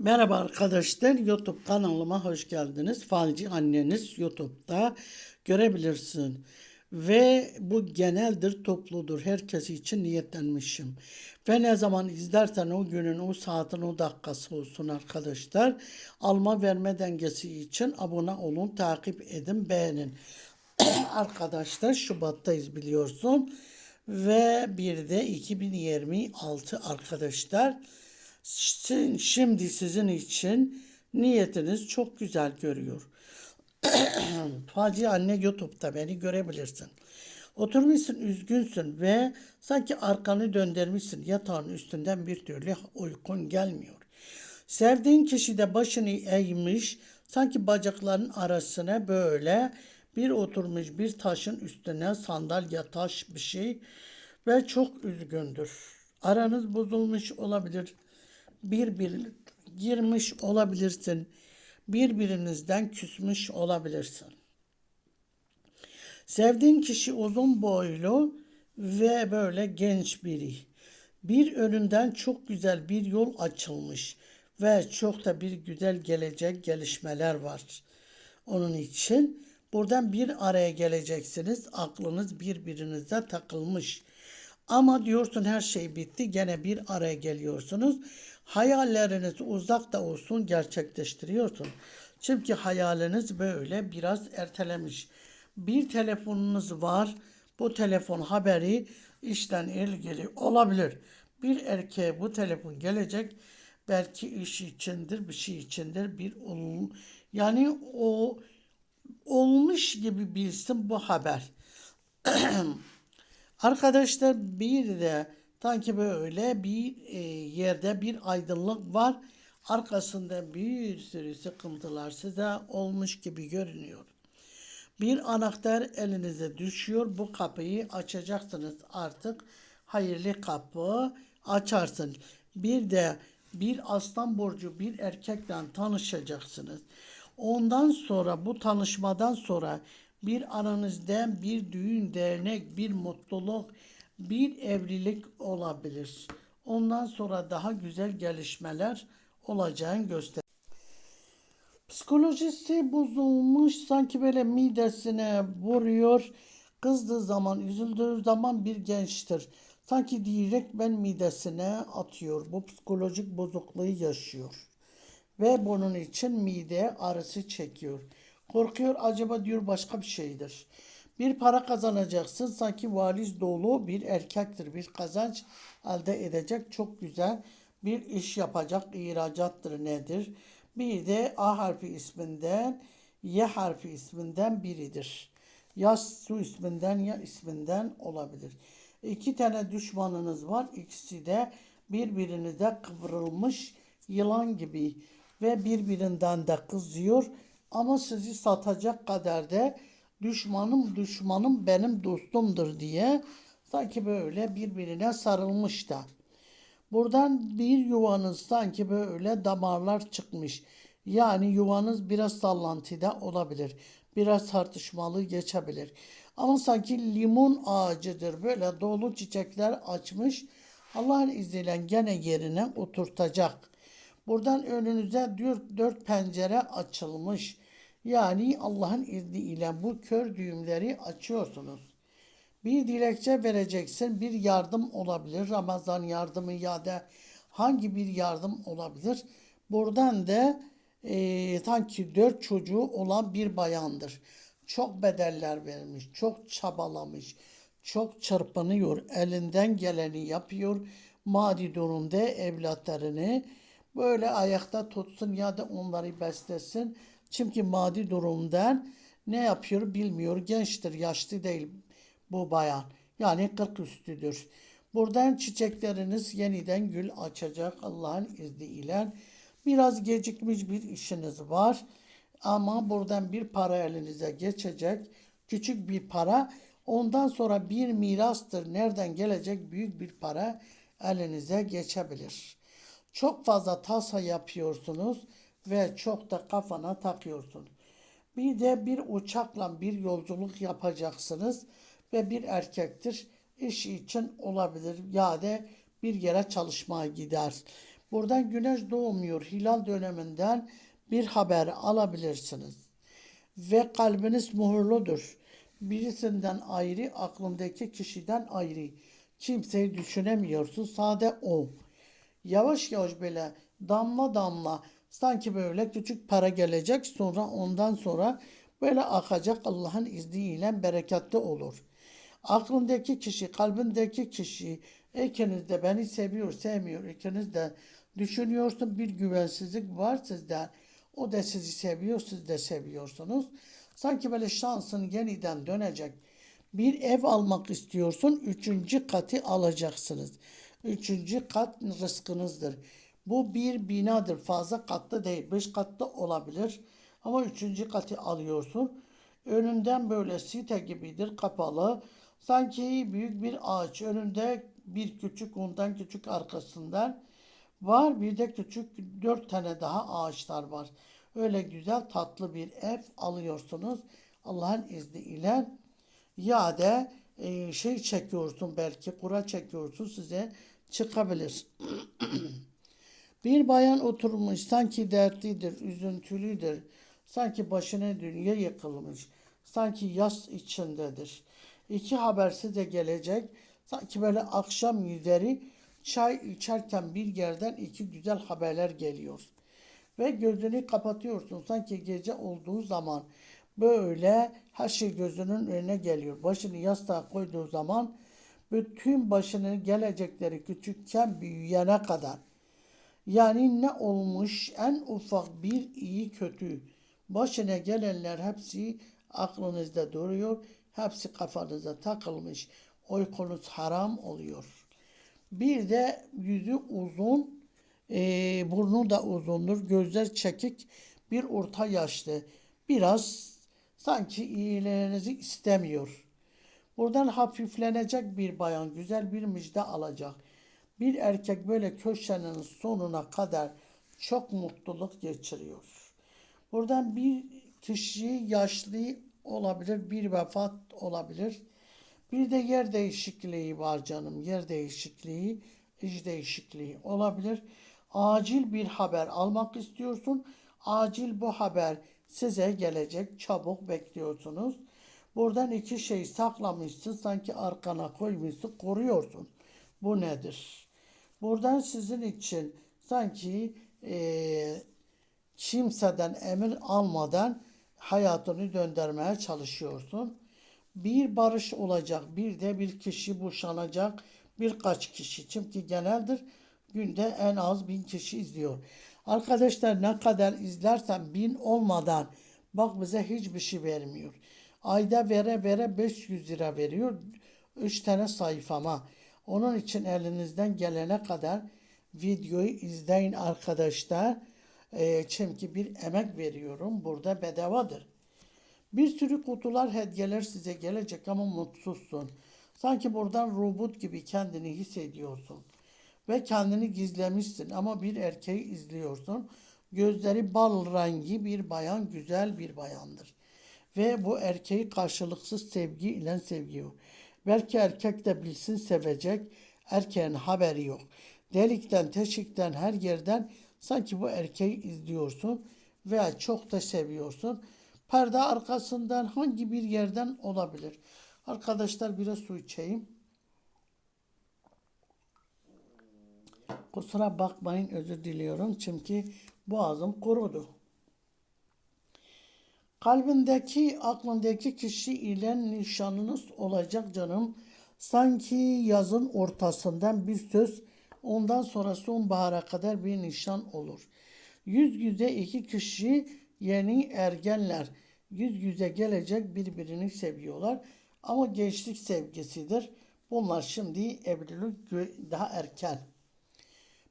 Merhaba arkadaşlar, YouTube kanalıma hoş geldiniz. Falcı anneniz YouTube'da görebilirsin. Ve bu geneldir, topludur. Herkes için niyetlenmişim. Ve ne zaman izlersen o günün, o saatin, o dakikası olsun arkadaşlar. Alma verme dengesi için abone olun, takip edin, beğenin. arkadaşlar Şubat'tayız biliyorsun. Ve bir de 2026 arkadaşlar. Sin- Şimdi sizin için niyetiniz çok güzel görüyor. Facia anne YouTube'da beni görebilirsin. Oturmuşsun üzgünsün ve sanki arkanı döndürmüşsün yatağın üstünden bir türlü uykun gelmiyor. Sevdiğin kişi de başını eğmiş sanki bacakların arasına böyle bir oturmuş bir taşın üstüne sandalye taş bir şey ve çok üzgündür. Aranız bozulmuş olabilir birbirine girmiş olabilirsin. Birbirinizden küsmüş olabilirsin. Sevdiğin kişi uzun boylu ve böyle genç biri. Bir önünden çok güzel bir yol açılmış ve çok da bir güzel gelecek gelişmeler var. Onun için buradan bir araya geleceksiniz. Aklınız birbirinize takılmış. Ama diyorsun her şey bitti gene bir araya geliyorsunuz. Hayalleriniz uzak da olsun gerçekleştiriyorsun. Çünkü hayaliniz böyle biraz ertelemiş. Bir telefonunuz var. Bu telefon haberi işten ilgili olabilir. Bir erkeğe bu telefon gelecek. Belki iş içindir, bir şey içindir. Bir ol, yani o olmuş gibi bilsin bu haber. Arkadaşlar bir de sanki böyle bir e, yerde bir aydınlık var. Arkasında bir sürü sıkıntılar size olmuş gibi görünüyor. Bir anahtar elinize düşüyor. Bu kapıyı açacaksınız artık. Hayırlı kapı açarsın. Bir de bir aslan burcu bir erkekle tanışacaksınız. Ondan sonra bu tanışmadan sonra bir aranızda bir düğün, dernek, bir mutluluk, bir evlilik olabilir. Ondan sonra daha güzel gelişmeler olacağını göster. Psikolojisi bozulmuş sanki böyle midesine vuruyor. Kızdığı zaman, üzüldüğü zaman bir gençtir. Sanki direkt ben midesine atıyor. Bu psikolojik bozukluğu yaşıyor. Ve bunun için mide ağrısı çekiyor. Korkuyor acaba diyor başka bir şeydir. Bir para kazanacaksın sanki valiz dolu bir erkektir. Bir kazanç elde edecek çok güzel bir iş yapacak ihracattır nedir? Bir de A harfi isminden Y harfi isminden biridir. Ya su isminden ya isminden olabilir. İki tane düşmanınız var. İkisi de birbirinize kıvrılmış yılan gibi ve birbirinden de kızıyor ama sizi satacak kadar da düşmanım düşmanım benim dostumdur diye sanki böyle birbirine sarılmış da. Buradan bir yuvanız sanki böyle damarlar çıkmış. Yani yuvanız biraz sallantıda olabilir. Biraz tartışmalı geçebilir. Ama sanki limon ağacıdır. Böyle dolu çiçekler açmış. Allah'ın izniyle gene yerine oturtacak. Buradan önünüze dört, dört pencere açılmış. Yani Allah'ın izniyle bu kör düğümleri açıyorsunuz. Bir dilekçe vereceksin. Bir yardım olabilir. Ramazan yardımı ya da hangi bir yardım olabilir. Buradan da e, sanki dört çocuğu olan bir bayandır. Çok bedeller vermiş, çok çabalamış, çok çırpınıyor, elinden geleni yapıyor. Maddi durumda evlatlarını böyle ayakta tutsun ya da onları beslesin. Çünkü maddi durumdan ne yapıyor bilmiyor. Gençtir, yaşlı değil bu bayan. Yani 40 üstüdür. Buradan çiçekleriniz yeniden gül açacak Allah'ın izniyle. Biraz gecikmiş bir işiniz var. Ama buradan bir para elinize geçecek. Küçük bir para. Ondan sonra bir mirastır. Nereden gelecek büyük bir para elinize geçebilir. Çok fazla tasa yapıyorsunuz ve çok da kafana takıyorsun. Bir de bir uçakla bir yolculuk yapacaksınız ve bir erkektir iş için olabilir ya da bir yere çalışmaya gider. Buradan güneş doğmuyor. Hilal döneminden bir haber alabilirsiniz. Ve kalbiniz muhurludur. Birisinden ayrı, aklındaki kişiden ayrı. Kimseyi düşünemiyorsun. Sade o. Yavaş yavaş böyle damla damla sanki böyle küçük para gelecek sonra ondan sonra böyle akacak Allah'ın izniyle bereketli olur. Aklındaki kişi, kalbindeki kişi ikiniz de beni seviyor, sevmiyor. İkiniz de düşünüyorsun bir güvensizlik var sizde. O da sizi seviyor, siz de seviyorsunuz. Sanki böyle şansın yeniden dönecek. Bir ev almak istiyorsun, üçüncü katı alacaksınız. Üçüncü kat rızkınızdır. Bu bir binadır, fazla katlı değil. Beş katlı olabilir. Ama üçüncü katı alıyorsun. Önünden böyle site gibidir, kapalı. Sanki büyük bir ağaç. Önünde bir küçük, ondan küçük arkasından var. Bir de küçük dört tane daha ağaçlar var. Öyle güzel tatlı bir ev alıyorsunuz. Allah'ın izniyle ya da e, şey çekiyorsun belki kura çekiyorsun size çıkabilir. bir bayan oturmuş sanki dertlidir, üzüntülüdür. Sanki başına dünya yıkılmış. Sanki yas içindedir. İki haber size gelecek. Sanki böyle akşam üzeri çay içerken bir yerden iki güzel haberler geliyor. Ve gözünü kapatıyorsun. Sanki gece olduğu zaman böyle her şey gözünün önüne geliyor. Başını yastığa koyduğu zaman bütün başının gelecekleri küçükken büyüyene kadar yani ne olmuş en ufak bir iyi kötü başına gelenler hepsi aklınızda duruyor. Hepsi kafanıza takılmış. Uykunuz haram oluyor. Bir de yüzü uzun, e, burnu da uzundur, gözler çekik, bir orta yaşlı. Biraz sanki iyilerinizi istemiyor. Buradan hafiflenecek bir bayan, güzel bir müjde alacak. Bir erkek böyle köşenin sonuna kadar çok mutluluk geçiriyor. Buradan bir kişi yaşlı olabilir, bir vefat olabilir. Bir de yer değişikliği var canım. Yer değişikliği, iş değişikliği olabilir. Acil bir haber almak istiyorsun. Acil bu haber size gelecek. Çabuk bekliyorsunuz. Buradan iki şey saklamışsın. Sanki arkana koymuşsun. Koruyorsun. Bu nedir? Buradan sizin için sanki eee kimseden emir almadan hayatını döndürmeye çalışıyorsun. Bir barış olacak, bir de bir kişi boşanacak, birkaç kişi. Çünkü geneldir günde en az bin kişi izliyor. Arkadaşlar ne kadar izlersen bin olmadan bak bize hiçbir şey vermiyor. Ayda vere vere 500 lira veriyor. 3 tane sayfama. Onun için elinizden gelene kadar videoyu izleyin arkadaşlar. E, çünkü bir emek veriyorum. Burada bedavadır. Bir sürü kutular hediyeler size gelecek ama mutsuzsun. Sanki buradan robot gibi kendini hissediyorsun. Ve kendini gizlemişsin ama bir erkeği izliyorsun. Gözleri bal rengi bir bayan, güzel bir bayandır. Ve bu erkeği karşılıksız sevgi ile seviyor. Belki erkek de bilsin sevecek. Erkeğin haberi yok. Delikten, teşikten, her yerden sanki bu erkeği izliyorsun veya çok da seviyorsun. Perde arkasından hangi bir yerden olabilir? Arkadaşlar biraz su içeyim. Kusura bakmayın özür diliyorum çünkü boğazım kurudu. Kalbindeki, aklındaki kişi ile nişanınız olacak canım. Sanki yazın ortasından bir söz, ondan sonra sonbahara kadar bir nişan olur. Yüz yüze iki kişi yeni ergenler yüz yüze gelecek birbirini seviyorlar. Ama gençlik sevgisidir. Bunlar şimdi evlilik daha erken.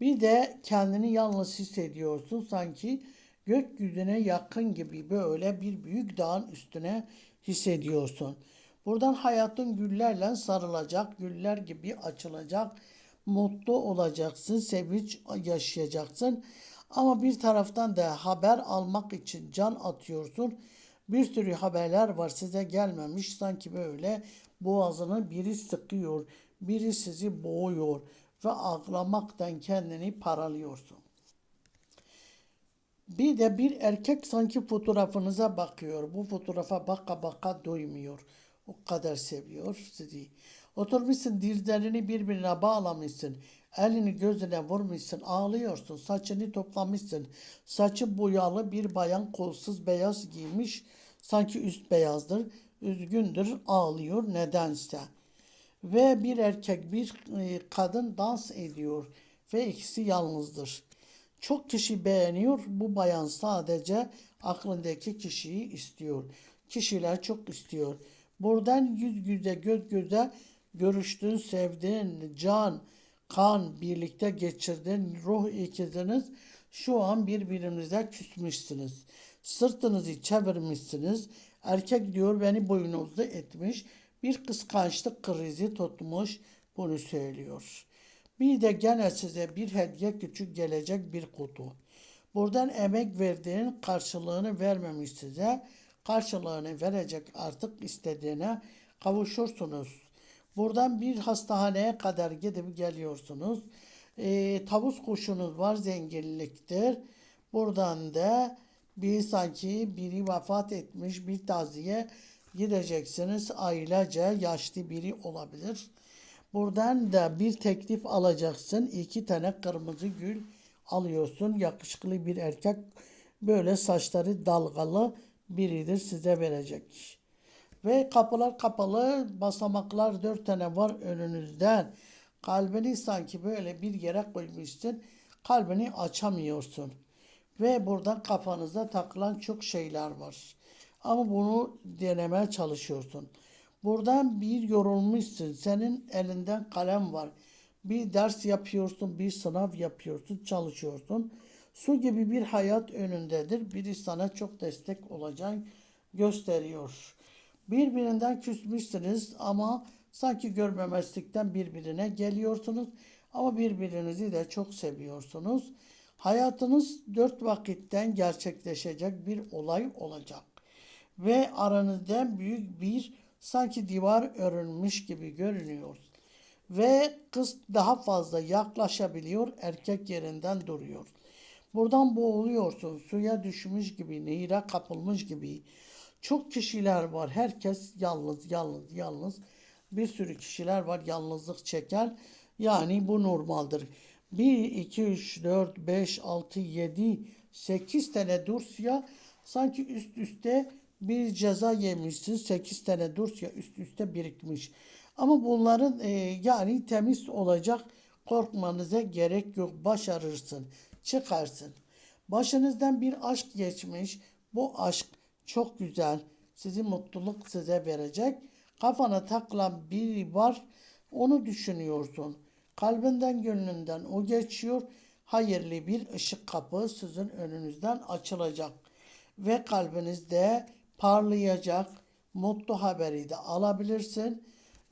Bir de kendini yalnız hissediyorsun sanki gökyüzüne yakın gibi böyle bir büyük dağın üstüne hissediyorsun. Buradan hayatın güllerle sarılacak, güller gibi açılacak, mutlu olacaksın, sevinç yaşayacaksın. Ama bir taraftan da haber almak için can atıyorsun. Bir sürü haberler var size gelmemiş sanki böyle boğazını biri sıkıyor, biri sizi boğuyor. ve ağlamaktan kendini paralıyorsun. Bir de bir erkek sanki fotoğrafınıza bakıyor. Bu fotoğrafa baka baka doymuyor. O kadar seviyor sizi. Oturmuşsun dizlerini birbirine bağlamışsın. Elini gözüne vurmuşsun. Ağlıyorsun. Saçını toplamışsın. Saçı boyalı bir bayan kolsuz beyaz giymiş. Sanki üst beyazdır. Üzgündür. Ağlıyor nedense. Ve bir erkek bir e, kadın dans ediyor. Ve ikisi yalnızdır. Çok kişi beğeniyor. Bu bayan sadece aklındaki kişiyi istiyor. Kişiler çok istiyor. Buradan yüz yüze göz göze görüştüğün, sevdiğin, can, kan birlikte geçirdiğin ruh ikiziniz şu an birbirinize küsmüşsünüz. Sırtınızı çevirmişsiniz. Erkek diyor beni boynuzlu etmiş. Bir kıskançlık krizi tutmuş. Bunu söylüyor. Bir de gene size bir hediye küçük gelecek bir kutu. Buradan emek verdiğin karşılığını vermemiş size. Karşılığını verecek artık istediğine kavuşursunuz. Buradan bir hastaneye kadar gidip geliyorsunuz. Ee, tavus kuşunuz var zenginliktir. Buradan da bir sanki biri vefat etmiş bir taziye gideceksiniz. Ailece yaşlı biri olabilir. Buradan da bir teklif alacaksın. İki tane kırmızı gül alıyorsun. Yakışıklı bir erkek böyle saçları dalgalı biridir size verecek. Ve kapılar kapalı, basamaklar dört tane var önünüzden. Kalbini sanki böyle bir yere koymuşsun. Kalbini açamıyorsun. Ve buradan kafanıza takılan çok şeyler var. Ama bunu denemeye çalışıyorsun. Buradan bir yorulmuşsun. Senin elinden kalem var. Bir ders yapıyorsun, bir sınav yapıyorsun, çalışıyorsun. Su gibi bir hayat önündedir. Biri sana çok destek olacak gösteriyor. Birbirinden küsmüşsünüz ama sanki görmemezlikten birbirine geliyorsunuz. Ama birbirinizi de çok seviyorsunuz. Hayatınız dört vakitten gerçekleşecek bir olay olacak. Ve aranızda büyük bir sanki divar örülmüş gibi görünüyor. Ve kız daha fazla yaklaşabiliyor, erkek yerinden duruyor. Buradan boğuluyorsun, suya düşmüş gibi, nehire kapılmış gibi. Çok kişiler var, herkes yalnız, yalnız, yalnız. Bir sürü kişiler var, yalnızlık çeken. Yani bu normaldir. 1, 2, 3, 4, 5, 6, 7, 8 tane Dursiya sanki üst üste bir ceza yemişsin. 8 tane Dursiya üst üste birikmiş. Ama bunların e, yani temiz olacak korkmanıza gerek yok. Başarırsın, çıkarsın. Başınızdan bir aşk geçmiş. Bu aşk çok güzel. Sizi mutluluk size verecek. Kafana takılan biri var. Onu düşünüyorsun. Kalbinden gönlünden o geçiyor. Hayırlı bir ışık kapı sizin önünüzden açılacak. Ve kalbinizde parlayacak mutlu haberi de alabilirsin.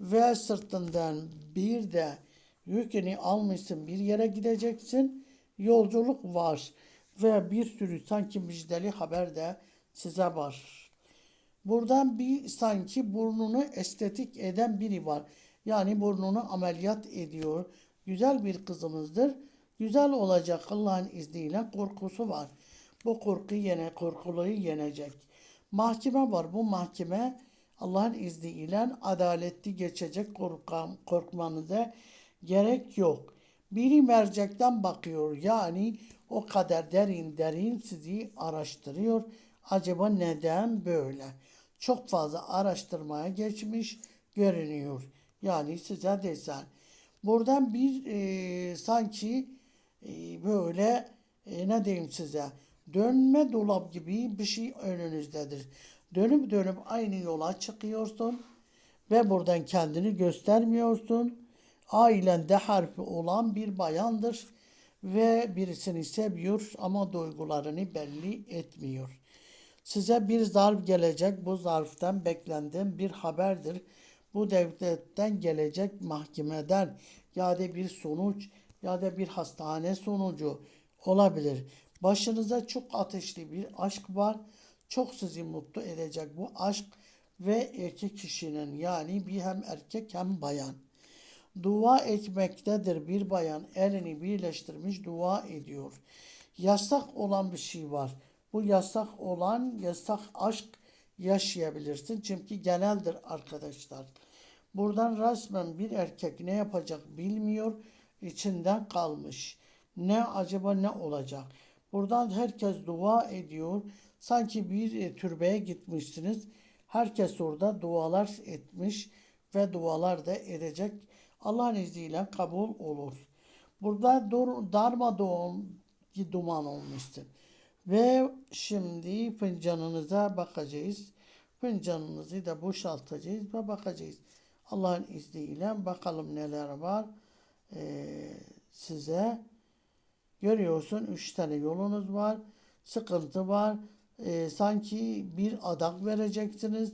Ve sırtından bir de yükünü almışsın bir yere gideceksin. Yolculuk var. Ve bir sürü sanki müjdeli haber de size var. Buradan bir sanki burnunu estetik eden biri var. Yani burnunu ameliyat ediyor. Güzel bir kızımızdır. Güzel olacak Allah'ın izniyle korkusu var. Bu korku yene korkuluyu yenecek. Mahkeme var. Bu mahkeme Allah'ın izniyle adaletli geçecek korkan, korkmanıza gerek yok. Biri mercekten bakıyor. Yani o kadar derin derin sizi araştırıyor. Acaba neden böyle? Çok fazla araştırmaya geçmiş görünüyor. Yani size desen. Buradan bir e, sanki e, böyle e, ne diyeyim size dönme dolap gibi bir şey önünüzdedir. Dönüp dönüp aynı yola çıkıyorsun ve buradan kendini göstermiyorsun. Ailende harfi olan bir bayandır ve birisini seviyor ama duygularını belli etmiyor. Size bir zarf gelecek. Bu zarftan beklenen bir haberdir. Bu devletten gelecek mahkemeden ya da bir sonuç ya da bir hastane sonucu olabilir. Başınıza çok ateşli bir aşk var. Çok sizi mutlu edecek bu aşk ve erkek kişinin yani bir hem erkek hem bayan. Dua etmektedir. Bir bayan elini birleştirmiş dua ediyor. Yasak olan bir şey var. Bu yasak olan yasak aşk yaşayabilirsin. Çünkü geneldir arkadaşlar. Buradan resmen bir erkek ne yapacak bilmiyor. içinden kalmış. Ne acaba ne olacak? Buradan herkes dua ediyor. Sanki bir e, türbeye gitmişsiniz. Herkes orada dualar etmiş ve dualar da edecek. Allah'ın izniyle kabul olur. Burada dur, duman olmuşsun. Ve şimdi fincanınıza bakacağız. Fincanınızı da boşaltacağız ve bakacağız. Allah'ın izniyle bakalım neler var ee, size. Görüyorsun üç tane yolunuz var. Sıkıntı var. Ee, sanki bir adak vereceksiniz.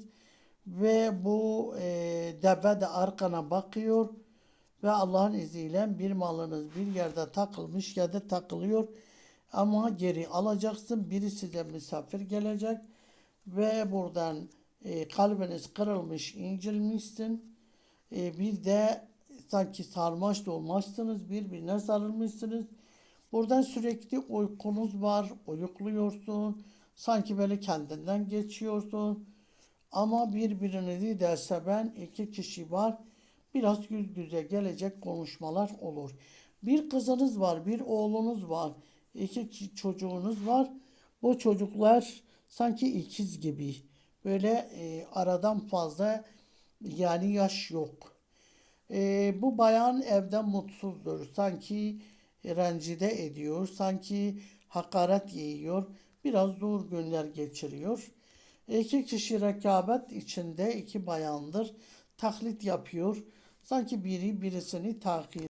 Ve bu e, deve de arkana bakıyor. Ve Allah'ın izniyle bir malınız bir yerde takılmış ya da takılıyor. Ama geri alacaksın. Biri size misafir gelecek. Ve buradan e, kalbiniz kırılmış, incilmişsin. E, bir de sanki sarmaş dolmuşsunuz, birbirine sarılmışsınız. Buradan sürekli uykunuz var, uyukluyorsun. Sanki böyle kendinden geçiyorsun. Ama birbirinizi de seven iki kişi var. Biraz yüz yüze gelecek konuşmalar olur. Bir kızınız var, bir oğlunuz var. iki ki- çocuğunuz var. Bu çocuklar sanki ikiz gibi. Böyle e, aradan fazla yani yaş yok. E, bu bayan evden mutsuzdur. Sanki rencide ediyor. Sanki hakaret yiyor. Biraz zor günler geçiriyor. İki kişi rekabet içinde iki bayandır. Taklit yapıyor. Sanki biri birisini takip